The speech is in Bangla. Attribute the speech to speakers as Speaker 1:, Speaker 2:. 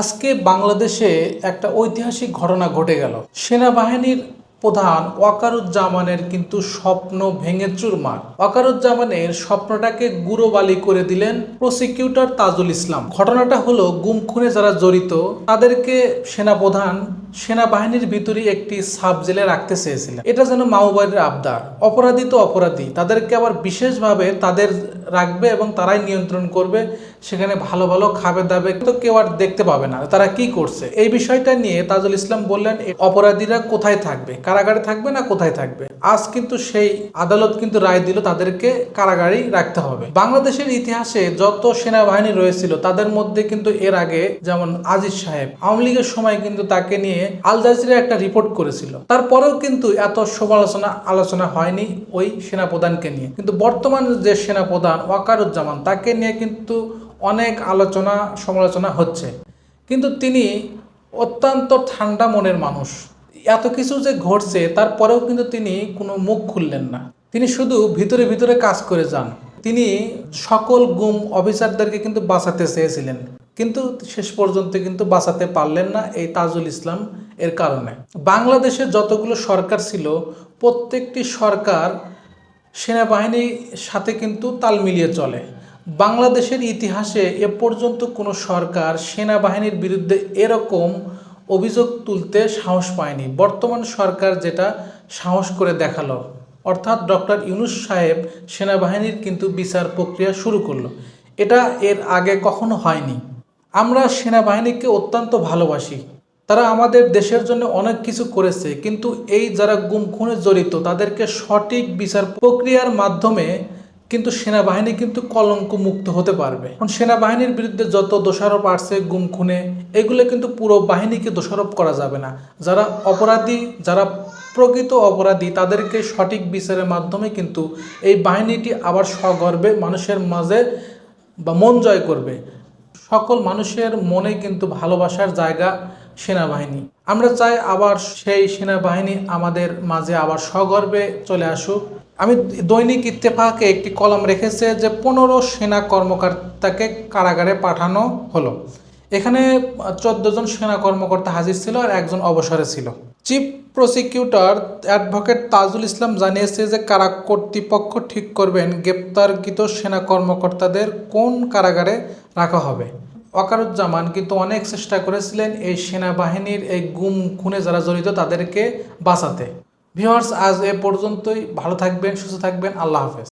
Speaker 1: আজকে বাংলাদেশে একটা ঐতিহাসিক ঘটনা ঘটে গেল। সেনাবাহিনীর প্রধান ওয়াকারুজ্জামানের কিন্তু স্বপ্ন ভেঙে চুরমার। ওয়াকারুজ্জামানের স্বপ্নটাকে গুরোবালি করে দিলেন প্রসিকিউটর তাজুল ইসলাম। ঘটনাটা হলো গুম খুনে যারা জড়িত, তাদেরকে সেনাপ্রধান সেনাবাহিনীর ভিতরে একটি সাব জেলে রাখতে চেয়েছিলেন। এটা যেন মাওবাদীর আবদার। অপরাধী তো অপরাধী। তাদেরকে আবার বিশেষভাবে তাদের রাখবে এবং তারাই নিয়ন্ত্রণ করবে, সেখানে ভালো ভালো খাবে দাবে তো কেউ আর দেখতে পাবে না। তারা কি করছে? এই বিষয়টা নিয়ে তাজুল ইসলাম বললেন অপরাধীরা কোথায় থাকবে? কারাগারে থাকবে না কোথায় থাকবে? আজ কিন্তু সেই আদালত কিন্তু রায় দিল তাদেরকে কারাগারেই রাখতে হবে। বাংলাদেশের ইতিহাসে যত সেনাবাহিনী রয়েছিল, তাদের মধ্যে কিন্তু এর আগে যেমন আজিজ সাহেব, আওয়ামী লীগের সময় কিন্তু তাকে নিয়ে আল জাজিরা একটা রিপোর্ট করেছিল। তারপরেও কিন্তু এত সমালোচনা আলোচনা হয়নি ওই সেনাপ্রধানকে নিয়ে। কিন্তু বর্তমান যে সেনাপ্রধান ওয়াকারুজ্জামান, তাকে নিয়ে কিন্তু অনেক আলোচনা সমালোচনা হচ্ছে। কিন্তু তিনি অত্যন্ত ঠান্ডা মনের মানুষ। এত কিছু যে ঘটছে, তারপরেও কিন্তু তিনি কোনো মুখ খুললেন না। তিনি শুধু ভিতরে ভিতরে কাজ করে যান। তিনি সকল গুম অফিসারদেরকে কিন্তু বাঁচাতে চেয়েছিলেন। কিন্তু শেষ পর্যন্ত কিন্তু বাঁচাতে পারলেন না এই তাজুল ইসলাম এর কারণে। বাংলাদেশে যতগুলো সরকার ছিল, প্রত্যেকটি সরকার সেনাবাহিনীর সাথে কিন্তু তাল মিলিয়ে চলে। বাংলাদেশের ইতিহাসে এ পর্যন্ত কোনো সরকার সেনাবাহিনীর বিরুদ্ধে এরকম অভিযোগ তুলতে সাহস পায়নি। বর্তমান সরকার যেটা সাহস করে দেখাল, অর্থাৎ ডক্টর ইউনুস সাহেব সেনাবাহিনীর কিন্তু বিচার প্রক্রিয়া শুরু করল। এটা এর আগে কখনো হয়নি। আমরা সেনাবাহিনীকে অত্যন্ত ভালোবাসি। তারা আমাদের দেশের জন্য অনেক কিছু করেছে, কিন্তু এই যারা গুম খুনে জড়িত, তাদেরকে সঠিক বিচার প্রক্রিয়ার মাধ্যমে কিন্তু সেনাবাহিনী কিন্তু কলঙ্ক মুক্ত হতে পারবে। এখন সেনাবাহিনীর বিরুদ্ধে যত দোষারোপ আসছে, গুম, খুনে, এগুলো কিন্তু পুরো বাহিনীকে দোষারোপ করা যাবে না। যারা অপরাধী, যারা প্রকৃত অপরাধী, তাদেরকে সঠিক বিচারের মাধ্যমে কিন্তু এই বাহিনীটি আবার সগর্বে মানুষের মাঝে বা মন জয় করবে। সকল মানুষের মনে কিন্তু ভালোবাসার জায়গা সেনাবাহিনী। আমরা চাই আবার সেই সেনাবাহিনী আমাদের মাঝে আবার সগর্বে চলে আসুক। আমি দৈনিক ইত্তেফাকে একটি কলম রেখেছে যে পনেরো সেনা কর্মকর্তাকে কারাগারে পাঠানো হলো। এখানে চোদ্দ জন সেনা কর্মকর্তা হাজির ছিল আর একজন অবসরে ছিল। Chief prosecutor advocate Tajul Islam জানিয়েছে যে কারা কর্তৃপক্ষ ঠিক করবেন গ্রেপ্তারকৃত সেনা কর্মকর্তাদের কোন কারাগারে রাখা হবে। ওয়াকারুজ্জামান কিন্তু অনেক চেষ্টা করেছিলেন এই সেনাবাহিনীর এই গুম খুনে যারা জড়িত তাদেরকে বাঁচাতে। ভিউয়ার্স আজ এ পর্যন্তই। ভালো থাকবেন সুস্থ থাকবেন। আল্লাহ হাফেজ।